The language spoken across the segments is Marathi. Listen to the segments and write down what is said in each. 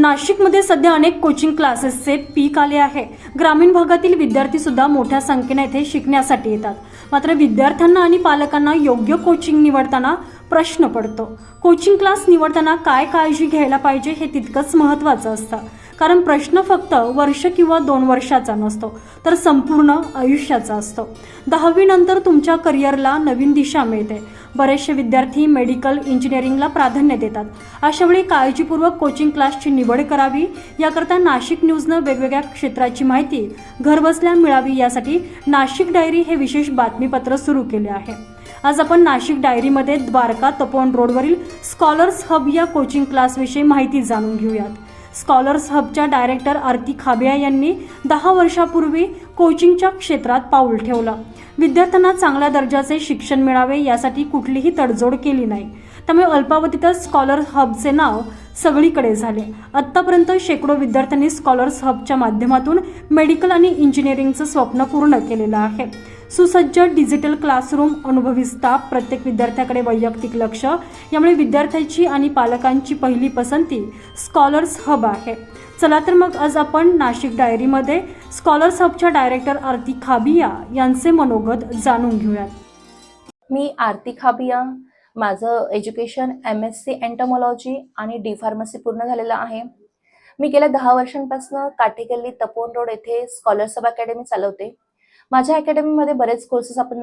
नाशिकमध्ये सध्या अनेक कोचिंग क्लासेसचे पीक आले आहे. ग्रामीण भागातील विद्यार्थी सुद्धा मोठ्या संख्येने येथे शिकण्यासाठी येतात. मात्र विद्यार्थ्यांना आणि पालकांना योग्य कोचिंग निवडताना प्रश्न पडतो. कोचिंग क्लास निवडताना काय काळजी घ्यायला पाहिजे हे तितकंच महत्त्वाचं असतं. कारण प्रश्न फक्त वर्ष किंवा दोन वर्षाचा नसतो तर संपूर्ण आयुष्याचा असतो. दहावीनंतर तुमच्या करिअरला नवीन दिशा मिळते. बरेचसे विद्यार्थी मेडिकल इंजिनिअरिंगला प्राधान्य देतात. अशावेळी काळजीपूर्वक कोचिंग क्लासची निवड करावी याकरता नाशिक न्यूजनं वेगवेगळ्या क्षेत्राची माहिती घरबसल्या मिळावी यासाठी नाशिक डायरी हे विशेष बातमीपत्र सुरू केले आहे. आज आपण नाशिक डायरीमध्ये द्वारका तपोवन रोडवरील स्कॉलर्स हब या कोचिंग क्लासविषयी माहिती जाणून घेऊयात. स्कॉलर्स हबच्या डायरेक्टर आरती खाबिया यांनी दहा वर्षापूर्वी कोचिंगच्या क्षेत्रात पाऊल ठेवलं. विद्यार्थ्यांना चांगल्या दर्जाचे शिक्षण मिळावे यासाठी कुठलीही तडजोड केली नाही. त्यामुळे अल्पावधीतच स्कॉलर हबचे नाव सगळीकडे झाले. आत्तापर्यंत शेकडो विद्यार्थ्यांनी स्कॉलर्स हबच्या माध्यमातून मेडिकल आणि इंजिनिअरिंगचं स्वप्न पूर्ण केलेलं आहे. सुसज्ज डिजिटल क्लासरूम अनुभवी स्टाफ प्रत्येक विद्यार्थ्याकडे वैयक्तिक लक्ष. यामुळे विद्यार्थ्याची आणि पालकांची पहिली पसंती स्कॉलर्स हब आहे. चला तर मग आज आपण नाशिक डायरीमध्ये स्कॉलर्स हबच्या डायरेक्टर आरती खाबिया यांचे मनोगत जाणून घेऊयात. मी आरती खाबिया. माझं education M S C entomology आणि डी फार्मसी पूर्ण झालेलं आहे. मी गेल्या दहा वर्षांपासून काटेगल्ली तपोन रोड येथे स्कॉलरशिप अकॅडमी चालवते. माझ्या अकॅडमीमध्ये बरेच कोर्सेस आपण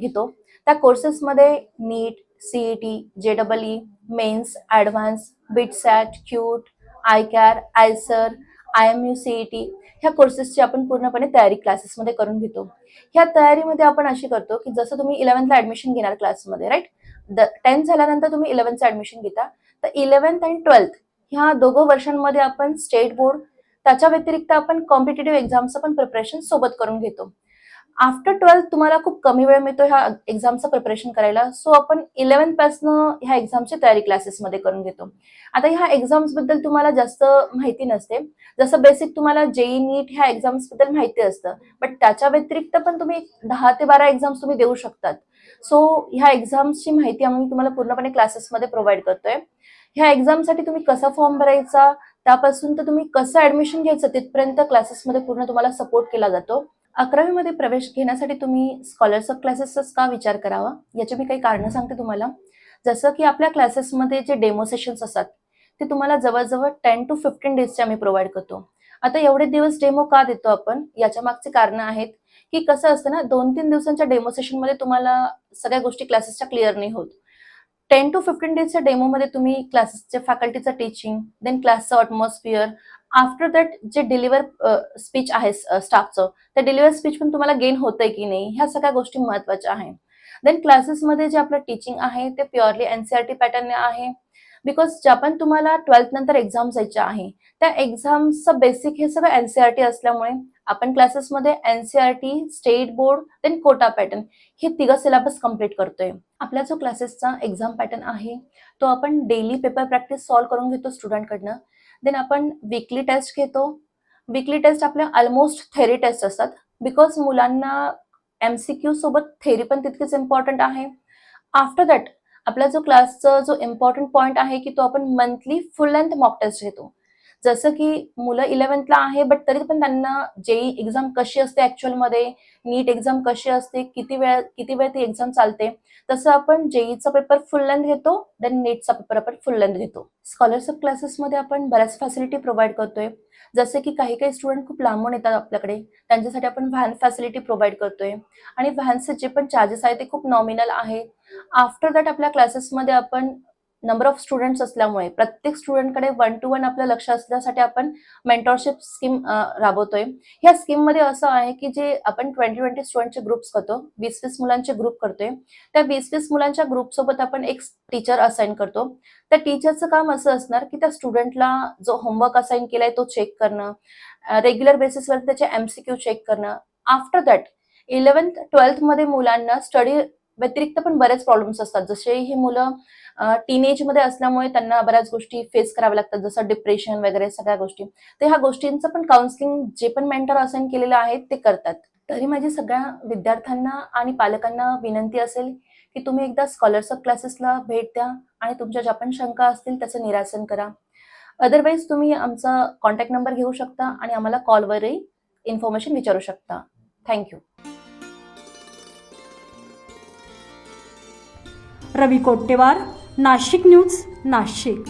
घेतो. त्या कोर्सेसमध्ये NEET CET J double E mains advance BITSAT CUET I CAR IISER I M U CET ह्या कोर्सेसची आपण पूर्णपणे तयारी क्लासेसमध्ये करून घेतो. ह्या तयारीमध्ये आपण अशी करतो की जसं तुम्ही इलेव्हन्थला ऍडमिशन घेणार क्लासमध्ये राईट द टेन्थ झाल्यानंतर तुम्ही इलेव्हन्थचं ऍडमिशन घेता. तर इलेव्हन्थ अँड ट्वेल्थ ह्या दोघं वर्षांमध्ये आपण स्टेट बोर्ड त्याच्या व्यतिरिक्त आपण कॉम्पिटेटिव्ह एक्झामचं पण प्रिपरेशन सोबत करून घेतो. आफ्टर ट्वेल्थ तुम्हाला खूप कमी वेळ मिळतो ह्या एक्झामचं प्रिपरेशन करायला. सो आपण इलेव्हन्थ पासनं ह्या एक्झामची तयारी क्लासेसमध्ये करून घेतो. आता ह्या एक्झाम्सबद्दल तुम्हाला जास्त माहिती नसते. जसं बेसिक तुम्हाला जेई नीट ह्या एक्झाम्सबद्दल माहिती असतं. बट त्याच्या व्यतिरिक्त पण तुम्ही दहा ते बारा एक्झाम्स तुम्ही देऊ शकतात. सो ह्या एक्झाम्सची माहिती आम्ही तुम्हाला पूर्णपणे क्लासेसमध्ये प्रोव्हाइड करतोय. ह्या एक्झामसाठी तुम्ही कसा फॉर्म भरायचा? त्यापासून तर तुम्ही कसं ऍडमिशन घ्यायचं? तिथपर्यंत क्लासेसमध्ये पूर्ण तुम्हाला सपोर्ट केला जातो. अकरावीमध्ये प्रवेश घेण्यासाठी तुम्ही स्कॉलरशिप क्लासेसचाच का विचार करावा? याची मी काही कारणं सांगते तुम्हाला. जसं की आपल्या क्लासेसमध्ये जे डेमो सेशन्स असतात ते तुम्हाला जवळजवळ टेन टू फिफ्टीन डेजचे आम्ही प्रोव्हाइड करतो. आता एवढे दिवस डेमो का देतो आपण? याच्या मागचे कारणं आहेत की कसं असतं ना दोन तीन दिवसांच्या डेमो सेशनमध्ये तुम्हाला सगळ्या गोष्टी क्लासेसच्या क्लिअर नाही होत. टेन टू फिफ्टीन डेजच्या डेमोमध्ये तुम्ही क्लासेसच्या फॅकल्टीचं टीचिंग देन क्लासचं अटमॉस्फिअर आफ्टर दॅट जे डिलिव्हर स्पीच आहे स्टाफचं त्या डिलिव्हर स्पीच पण तुम्हाला गेन होतंय की नाही ह्या सगळ्या गोष्टी महत्त्वाच्या आहेत. देन क्लासेसमध्ये जे आपलं टीचिंग आहे ते प्युअरली एनसीआरटी पॅटर्न आहे. बिकॉज ज्या पण तुम्हाला ट्वेल्थ नंतर एक्झाम्स द्यायच्या आहे त्या एक्झामचं बेसिक हे सगळं एनसीआरटी असल्यामुळे आपण क्लासेसमध्ये NCERT state board then Kota pattern हे तिघं सिलेबस कंप्लीट करतोय. आपला जो क्लासेसचा एक्झाम पॅटर्न आहे तो आपण डेली पेपर प्रॅक्टिस सॉल्व्ह करून घेतो स्टुडंटकडनं देन आपण वीकली टेस्ट घेतो. वीकली टेस्ट आपल्या ऑलमोस्ट थेरी टेस्ट असतात. बिकॉज मुलांना एमसीक्यू सोबत थेरी पण तितकीच इम्पॉर्टंट आहे. आफ्टर दॅट आपला जो क्लासचा जो इम्पॉर्टंट पॉईंट आहे की तो आपण monthly full length mock test घेतो. जसं की मुलं इलेव्हन्थला आहे बट तरी पण त्यांना जेई एक्झाम कशी असते ऍक्च्युअलमध्ये नीट एक्झाम कशी असते किती वेळ किती वेळ ती एक्झाम चालते तसं आपण जेईचा पेपर फुल लेंथ घेतो देन नीटचा पेपर आपण फुल लेंथ घेतो. स्कॉलरशिप क्लासेसमध्ये आपण बऱ्याच फॅसिलिटी प्रोव्हाइड करतोय. जसे की काही काही स्टुडंट खूप लांबून येतात आपल्याकडे त्यांच्यासाठी आपण व्हॅन फॅसिलिटी प्रोव्हाइड करतोय. आणि व्हॅनचे जे पण चार्जेस आहे ते खूप नॉमिनल आहे आफ्टर दॅट आपल्या क्लासेसमध्ये आपण नंबर ऑफ स्टुडंट्स असल्यामुळे प्रत्येक स्टुडंटकडे वन टू वन आपलं लक्ष असण्यासाठी आपण मेंटॉरशिप स्कीम राबवतोय. ह्या स्कीममध्ये असं आहे की जे आपण ट्वेंटी ट्वेंटी स्टुडंटचे ग्रुप्स करतो वीस वीस मुलांचे ग्रुप करतोय. त्या वीस वीस मुलांच्या ग्रुपसोबत आपण एक टीचर असाइन करतो. त्या टीचरचं काम असं असणार की त्या स्टुडंटला जो होमवर्क असाइन केलाय तो चेक करणं रेग्युलर बेसिसवर त्याचे एमसीक्यू चेक करणं. आफ्टर दॅट इलेव्हन्थ ट्वेल्थमध्ये मुलांना स्टडी व्यतिरिक्त पण बरेच प्रॉब्लेम्स असतात. जसे ही मुलं टीनेजमध्ये असल्यामुळे त्यांना बऱ्याच गोष्टी फेस कराव्या लागतात जसं डिप्रेशन वगैरे सगळ्या गोष्टी. तर ह्या गोष्टींचं पण काउन्सिलिंग जे पण मेंटर असाइन केलेलं आहे ते करतात. तरी माझी सगळ्या विद्यार्थ्यांना आणि पालकांना विनंती असेल की तुम्ही एकदा स्कॉलरशिप क्लासेसला भेट द्या आणि तुमच्या ज्या पण शंका असतील त्याचं निरासन करा. अदरवाईज तुम्ही आमचा कॉन्टॅक्ट नंबर घेऊ शकता आणि आम्हाला कॉलवरही इन्फॉर्मेशन विचारू शकता. Thank you Ravi Kottewar Nashik news Nashik.